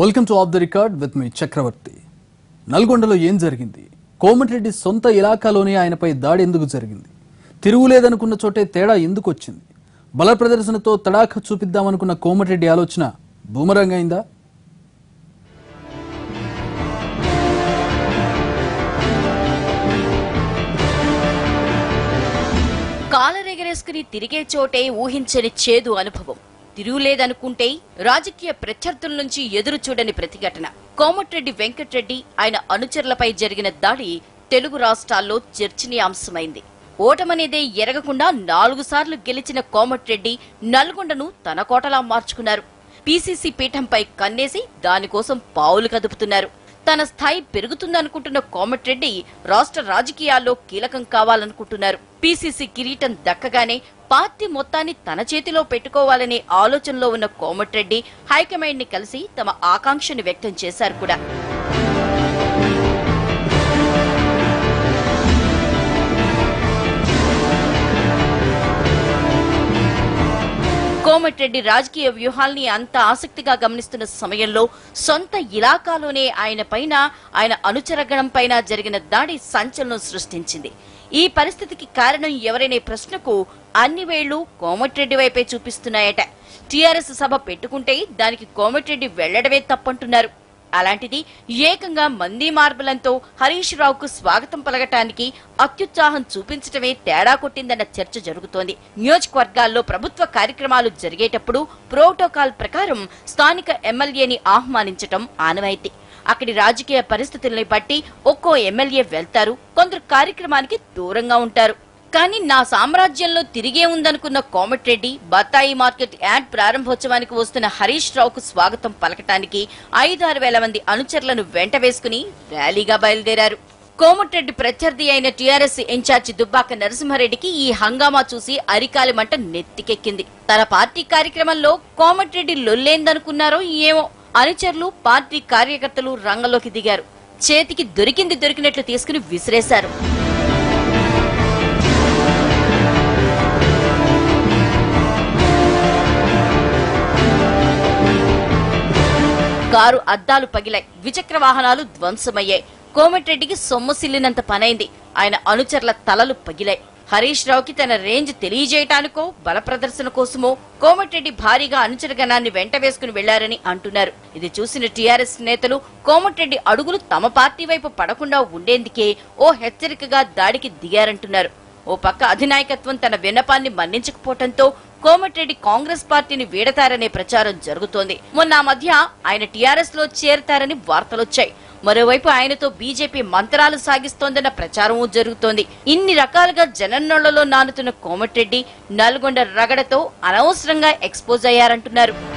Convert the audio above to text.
Welcome to off the record with me Chakravarthi నల్గొండలో ఏం జరిగింది? కోమటిరెడ్డి సొంత ఇలాకాలోనే ఆయనపై దాడి ఎందుకు జరిగింది? తిరుగులేదనుకున్న చోటే తేడా ఎందుకు వచ్చింది? బల ప్రదర్శనతో తడాఖ చూపిద్దామనుకున్న కోమటిరెడ్డి ఆలోచన బూమరంగ్ అయిందా? కాలరెగరేసుకుని తిరిగే చోటే ఊహించని చేదు అనుభవం. తిరుగులేదనుకుంటే రాజకీయ ప్రత్యర్థుల నుంచి ఎదురు చూడని ప్రతిఘటన. కోమటిరెడ్డి వెంకట్రెడ్డి ఆయన అనుచరులపై జరిగిన దాడి తెలుగు రాష్ట్రాల్లో చర్చనీయాంశమైంది. ఓటమనేదే ఎరగకుండా నాలుగు సార్లు గెలిచిన కోమటిరెడ్డి నల్గొండను తన కోటలా మార్చుకున్నారు. పీసీసీ పీఠంపై కన్నేసి దానికోసం పావులు కదుపుతున్నారు. తన స్థాయి పెరుగుతుందనుకుంటున్న కోమటిరెడ్డి రాష్ట్ర రాజకీయాల్లో కీలకం కావాలనుకుంటున్నారు. పీసీసీ కిరీటం దక్కగానే పార్టీ మొత్తాన్ని తన చేతిలో పెట్టుకోవాలనే ఆలోచనలో ఉన్న కోమటిరెడ్డి హైకమాండ్ని కలిసి తమ ఆకాంక్షను వ్యక్తం చేశారు కూడా. కోమటిరెడ్డి రాజకీయ వ్యూహాల్ని అంత ఆసక్తిగా గమనిస్తున్న సమయంలో సొంత ఇలాకాలోనే ఆయన పైన ఆయన అనుచరగణం పైన జరిగిన దాడి సంచలనం సృష్టించింది. ఈ పరిస్థితికి కారణం ఎవరనే ప్రశ్నకు అన్ని వేళ్ళు కోమటిరెడ్డి వైపే చూపిస్తున్నాయట. టీఆర్ఎస్ సభ పెట్టుకుంటే దానికి కోమటిరెడ్డి వెళ్ళడమే తప్పంటున్నారు. అలాంటిది ఏకంగా మంది మార్బలంతో హరీష్ రావుకు స్వాగతం పలకటానికి అత్యుత్సాహం చూపించటమే తేడా కొట్టిందన్న చర్చ జరుగుతోంది. నియోజకవర్గాల్లో ప్రభుత్వ కార్యక్రమాలు జరిగేటప్పుడు ప్రోటోకాల్ ప్రకారం స్థానిక ఎమ్మెల్యేని ఆహ్వానించటం ఆనవాయితీ. అక్కడి రాజకీయ పరిస్థితుల్ని బట్టి ఒక్కో ఎమ్మెల్యే వెళ్తారు కొందరు కార్యక్రమానికి దూరంగా ఉంటారు. కానీ నా సామ్రాజ్యంలో తిరిగే ఉందనుకున్న కోమటిరెడ్డి బత్తాయి మార్కెట్ యాడ్ ప్రారంభోత్సవానికి వస్తున్న హరీష్ రావుకు స్వాగతం పలకటానికి ఐదారు వేల మంది అనుచరులను వెంట వేసుకుని ర్యాలీగా బయలుదేరారు. కోమటిరెడ్డి ప్రత్యర్థి అయిన టీఆర్ఎస్ ఇన్ఛార్జి దుబ్బాక నరసింహారెడ్డికి ఈ హంగామా చూసి అరికాలి మంట నెత్తికెక్కింది. తన పార్టీ కార్యక్రమంలో కోమటిరెడ్డి లొల్లేందనుకున్నారో ఏమో అనుచరులు పార్టీ కార్యకర్తలు రంగంలోకి దిగారు. చేతికి దొరికింది దొరికినట్లు తీసుకుని విసిరేశారు. కారు అద్దాలు పగిలాయి. ద్విచక్ర వాహనాలు ధ్వంసమయ్యాయి. కోమటిరెడ్డికి సొమ్మసిల్లినంత పనైంది. ఆయన అనుచరుల తలలు పగిలాయి. హరీష్ రావుకి తన రేంజ్ తెలియజేయటానికో బల ప్రదర్శన కోసమో కోమటిరెడ్డి భారీగా అనుచరగణాన్ని వెంట వేసుకుని వెళ్ళారని అంటున్నారు. ఇది చూసిన టీఆర్ఎస్ నేతలు కోమటిరెడ్డి అడుగులు తమ పార్టీ వైపు పడకుండా ఉండేందుకే ఓ హెచ్చరికగా దాడికి దిగారంటున్నారు. ఓ పక్క అధినాయకత్వం తన విన్నపాన్ని మన్నించకపోవడంతో కోమటిరెడ్డి కాంగ్రెస్ పార్టీని వీడతారనే ప్రచారం జరుగుతోంది. మొన్న మధ్య ఆయన టీఆర్ఎస్లో చేరతారని వార్తలొచ్చాయి. మరోవైపు ఆయనతో బీజేపీ మంత్రాలు సాగిస్తోందన్న ప్రచారమూ జరుగుతోంది. ఇన్ని రకాలుగా జనన్నోళ్ళలో నానుతున్న కోమటిరెడ్డి నల్గొండ రగడతో అనవసరంగా ఎక్స్పోజ్ అయ్యారంటున్నారు.